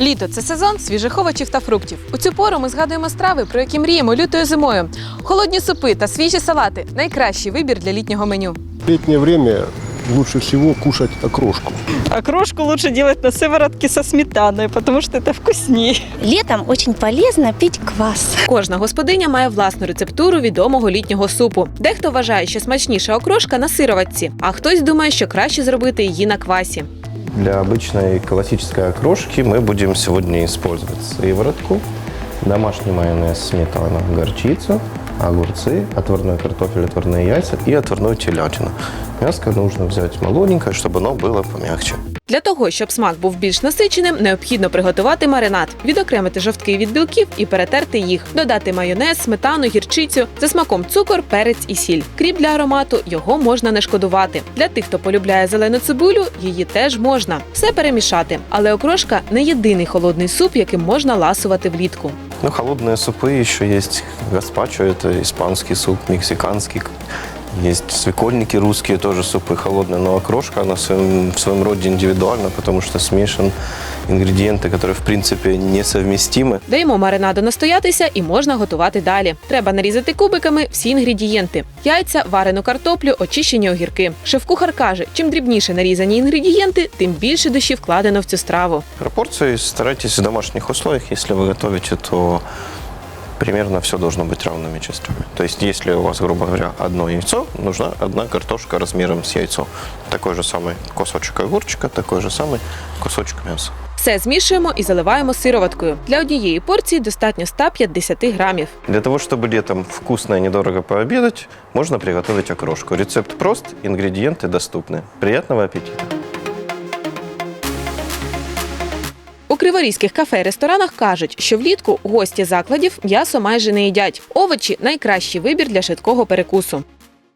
Літо це сезон свіжих овочів та фруктів. У цю пору ми згадуємо страви, про які мріємо лютою зимою. Холодні супи та свіжі салати найкращий вибір для літнього меню. В летнее время лучше всего кушать окрошку. Окрошку лучше делать на сыворотке со сметаной, потому что это вкуснее. Летом очень полезно пить квас. Кожна господиня має власну рецептуру відомого літнього супу. Дехто вважає, що смачніша окрошка на сироватці, а хтось думає, що краще зробити її на квасі. Для обычной классической окрошки мы будем сегодня использовать сыворотку, домашний майонез, сметану, горчицу, огурцы, отварной картофель, отварные яйца и отварную телятину. Мяско нужно взять молоденькое, чтобы оно было помягче. Для того, щоб смак був більш насиченим, необхідно приготувати маринад, відокремити жовтки від білків і перетерти їх, додати майонез, сметану, гірчицю, за смаком цукор, перець і сіль. Кріп для аромату його можна не шкодувати. Для тих, хто полюбляє зелену цибулю, її теж можна. Все перемішати. Але окрошка не єдиний холодний суп, яким можна ласувати влітку. Ну, холодные супы еще есть. Гаспачо – это испанский суп, мексиканский. Есть свекольники русские, тоже супы холодные. Но окрошка, она в своем, в своем роде индивидуальна, потому что смешан ингредиенты, которые, в принципе, несовместимы. Даємо маринаду настоятися і можна готувати далі. Треба нарізати кубиками всі інгредієнти: яйця, варену картоплю, очищені огірки. Шеф-кухар каже, чим дрібніше нарізані інгредієнти, тим більше душі вкладено в цю страву. Пропорции старайтесь в домашних условиях. Если вы готовите, то примерно все должно быть равными частями. То есть, если у вас, грубо говоря, одно яйцо, нужна одна картошка размером с яйцо. Такой же самый кусочек огурчика, такой же самый кусочек мяса. Все змішуємо і заливаємо сироваткою. Для однієї порції достатньо 150 грамів. Для того, чтобы летом вкусно и недорого пообедать, можно приготовить окрошку. Рецепт прост, ингредиенты доступны. Приятного аппетита! У криворізьких кафе і ресторанах кажуть, що влітку гості закладів м'ясо майже не їдять. Овочі найкращий вибір для швидкого перекусу.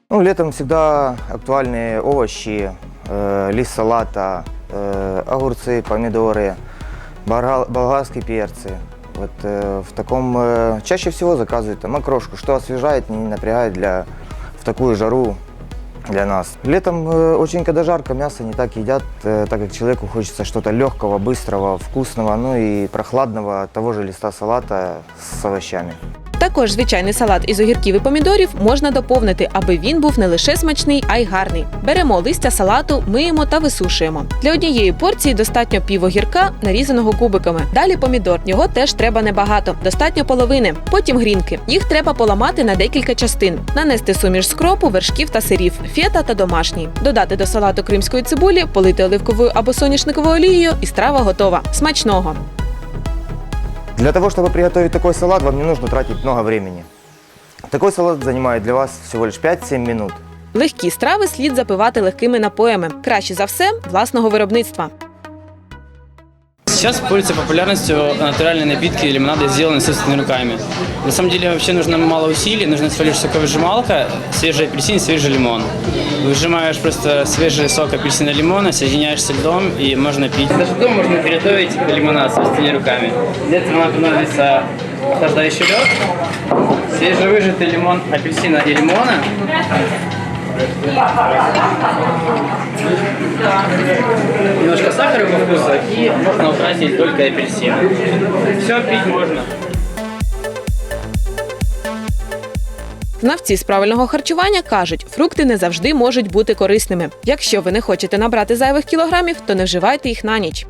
Ну, летом всегда актуальны овощи, э, лист салата, э, огурцы, помидоры, барга- болгарские перцы. Вот э, в таком э, чаще всего заказывают там окрошку, что освежает, не напрягает для в такую жару для нас. Летом э, очень когда жарко, мясо не так едят, э, так как человеку хочется что-то легкого, быстрого, вкусного, ну и прохладного того же листа салата с овощами. Також звичайний салат із огірків і помідорів можна доповнити, аби він був не лише смачний, а й гарний. Беремо листя салату, миємо та висушуємо. Для однієї порції достатньо пів огірка, нарізаного кубиками. Далі помідор. Його теж треба небагато, достатньо половини. Потім грінки. Їх треба поламати на декілька частин. Нанести суміш скропу, вершків та сирів, фета та домашній. Додати до салату кримської цибулі, полити оливковою або соняшниковою олією, і страва готова. Смачного! Для того, чтобы приготовить такой салат, вам не нужно тратить много времени. Такой салат занимает для вас всего лишь 5-7 минут. Легкі страви слід запивати легкими напоями. Краще за все власного виробництва. Сейчас пользуются популярностью натуральные напитки и лимонады, сделанные собственными руками. На самом деле вообще нужно мало усилий, нужна всего лишь соковыжималка, свежий апельсин, свежий лимон. Выжимаешь просто свежий сок апельсина лимона, соединяешь со льдом и можно пить. Даже дома можно приготовить лимонад собственными руками. Для этого нам понадобится охлаждающий лед, свежевыжатый лимон апельсина и лимона, по вкусу и можно украсить только апельсин. Все пить можно. Знавці з правильного харчування кажуть, фрукти не завжди можуть бути корисними. Якщо ви не хочете набрати зайвих кілограмів, то не вживайте їх на ніч.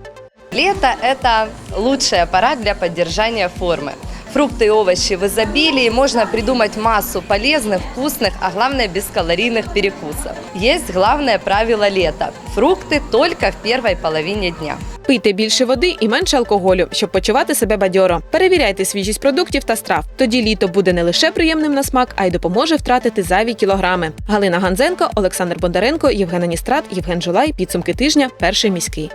Лето – это лучшая пора для поддержания формы. Фрукты и овощи в изобилии, можно придумать массу полезных, вкусных, а главное бескалорийных перекусов. Есть главное правило лета – фрукты только в первой половине дня. Пийте більше води і менше алкоголю, щоб почувати себе бадьоро. Перевіряйте свіжість продуктів та страв. Тоді літо буде не лише приємним на смак, а й допоможе втратити зайві кілограми. Галина Ганзенко, Олександр Бондаренко, Євген Аністрат, Євген Жулай. Підсумки тижня. Перший міський.